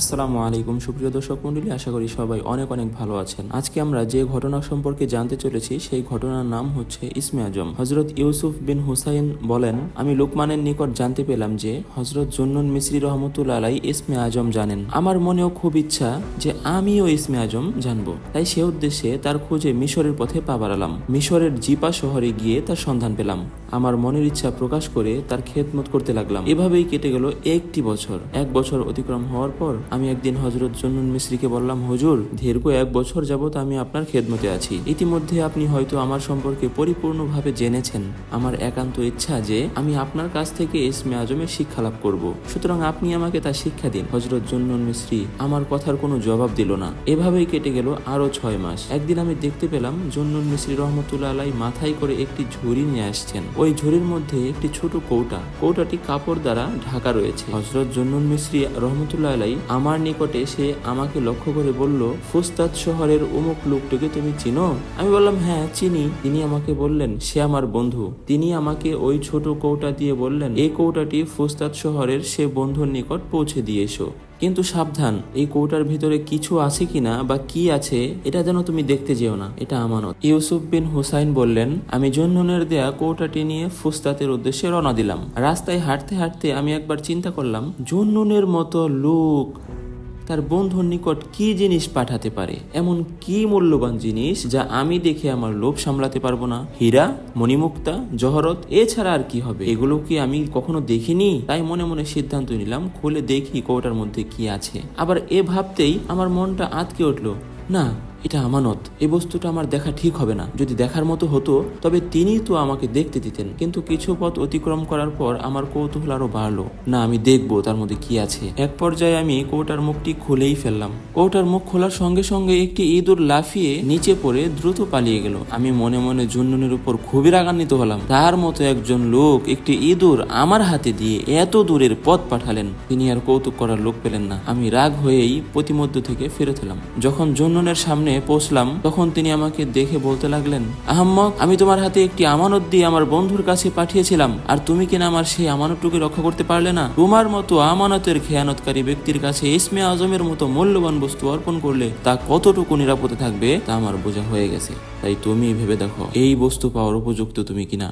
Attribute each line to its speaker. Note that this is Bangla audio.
Speaker 1: আসসালামু আলাইকুম, সুপ্রিয় দর্শক মন্ডলী, আশা করি সবাই অনেক অনেক ভালো আছেন। আজকে আমরা যে ঘটনা সম্পর্কে জানতে চলেছি, সেই ঘটনার নাম হচ্ছে ইসমে আজম। হজরত ইউসুফ বিন হুসাইন বলেন, আমি লোকমানের নিকট জানতে পেলাম যে হজরত জন্নুন মিসরি রহমতুল্লা আলাই ইসমে আজম জানেন। আমার মনেও খুব ইচ্ছা যে, আমিও ইসমে আজম জানব। তাই সে উদ্দেশ্যে তার খোঁজে মিশরের পথে পা বাড়ালাম। মিশরের জিপা শহরে গিয়ে তার সন্ধান পেলাম। আমার মনের ইচ্ছা প্রকাশ করে তার খেদমত করতে লাগলাম। এভাবেই কেটে গেল একটি বছর। এক বছর অতিক্রম হওয়ার পর আমি একদিন হজরত জন্নুন মিশ্রিকে বললাম, হুজুর, দীর্ঘ এক বছর যাবত আমি আপনার খেদমতে আছি। ইতিমধ্যে আপনি হয়তো আমার সম্পর্কে পরিপূর্ণভাবে জেনেছেন। আমার একান্ত ইচ্ছা যে আমি আপনার কাছ থেকে ইসমে আজমের শিক্ষা লাভ করব। সুতরাং আপনি আমাকে তা শিক্ষা দিন। হজরত জন্নুন মিশ্রি আমার কথার কোনো জবাব দিল না। এভাবেই কেটে গেল আরও ছয় মাস। একদিন আমি দেখতে পেলাম জন্নুন মিশ্রি রহমতুল্লাহ আলাই মাথায় করে একটি ঝুড়ি নিয়ে আসছেন। ওই ঝুড়ির মধ্যে একটি ছোট কৌটা। কৌটাটি কাপড় দ্বারা ঢাকা রয়েছে। হজরত জন্নুন মিশ্রি রহমতুল্লাহ আলাই আমার নিকটে সে আমাকে লক্ষ্য করে বলল, ফুস্তাদ শহরের অমুক লোকটিকে তুমি চিনো? আমি বললাম হ্যাঁ চিনি। তিনি আমাকে বললেন, সে আমার বন্ধু। তিনি আমাকে ওই ছোট কৌটা দিয়ে বললেন এই কৌটাটি ফুস্তাদ শহরের সে বন্ধুর নিকট পৌঁছে দিয়ে এসো। কিন্তু সাবধান, এই কৌটার ভিতরে কিছু আছে কিনা বা কি আছে, এটা যেন তুমি দেখতে যেও না, এটা আমানত। ইউসুফ বিন হুসাইন বললেন, আমি জন্নুনের দেয়া কৌটাটি নিয়ে ফুস্তাতের উদ্দেশ্যে রওনা দিলাম। রাস্তায় হাঁটতে হাঁটতে আমি একবার চিন্তা করলাম, জন্নুনের মতো লোক তার বন্ধুর নিকট কি জিনিস পাঠাতে পারে? এমন কি মূল্যবান জিনিস যা আমি দেখে আমার লোভ সামলাতে পারব না? হীরা, মণিমুক্তা, জহরত, এছাড়া আর কি হবে? এগুলো কি আমি কখনো দেখিনি? তাই মনে মনে সিদ্ধান্ত নিলাম, খুলে দেখি কৌটার মধ্যে কি আছে। আবার এ ভাবতেই আমার মনটা আটকে উঠল, না এটা আমানত। এই বস্তুটা আমার দেখা ঠিক হবে না। যদি দেখার মতো হতো, তবে তিনি তো আমাকে দেখতে দিতেন। কিন্তু কিছু পথ অতিক্রম করার পর আমার কৌতূহল আরও বাড়লো। না, আমি দেখব তার মধ্যে কি আছে। এক পর্যায়ে আমি কৌটার মুখটি খুলেই ফেললাম। কৌটার মুখ খোলার সঙ্গে সঙ্গে একটি ইঁদুর লাফিয়ে নিচে পড়ে দ্রুত পালিয়ে গেল। আমি মনে মনে জুন্নুনের উপর খুবই রাগান্বিত হলাম। তার মতো একজন লোক একটি ইঁদুর আমার হাতে দিয়ে এত দূরের পথ পাঠালেন। তিনি আর কৌতুক করার লোক পেলেন না। আমি রাগ হয়েই প্রতিমধ্য থেকে ফেরত এলাম। যখন জুন্নুনের সামনে পৌঁছলাম, তখন তিনি আমাকে দেখে বলতে লাগলেন, আহম্মক, আমি তোমার হাতে একটি আমানত দিয়ে আমার বন্ধুর কাছে পাঠিয়েছিলাম, আর তুমি কিনা আমার সেই আমানতটুকু রক্ষা করতে পারলে না? তোমার মতো আমানতের খেয়ানতকারী ব্যক্তির কাছে ইসমে আজমের মতো মূল্যবান বস্তু অর্পণ করলে তা কতটুকু নিরাপদে থাকবে, তা আমার বোঝা হয়ে গেছে। তাই তুমি ভেবে দেখো, এই বস্তু পাওয়ার উপযুক্ত তুমি কিনা?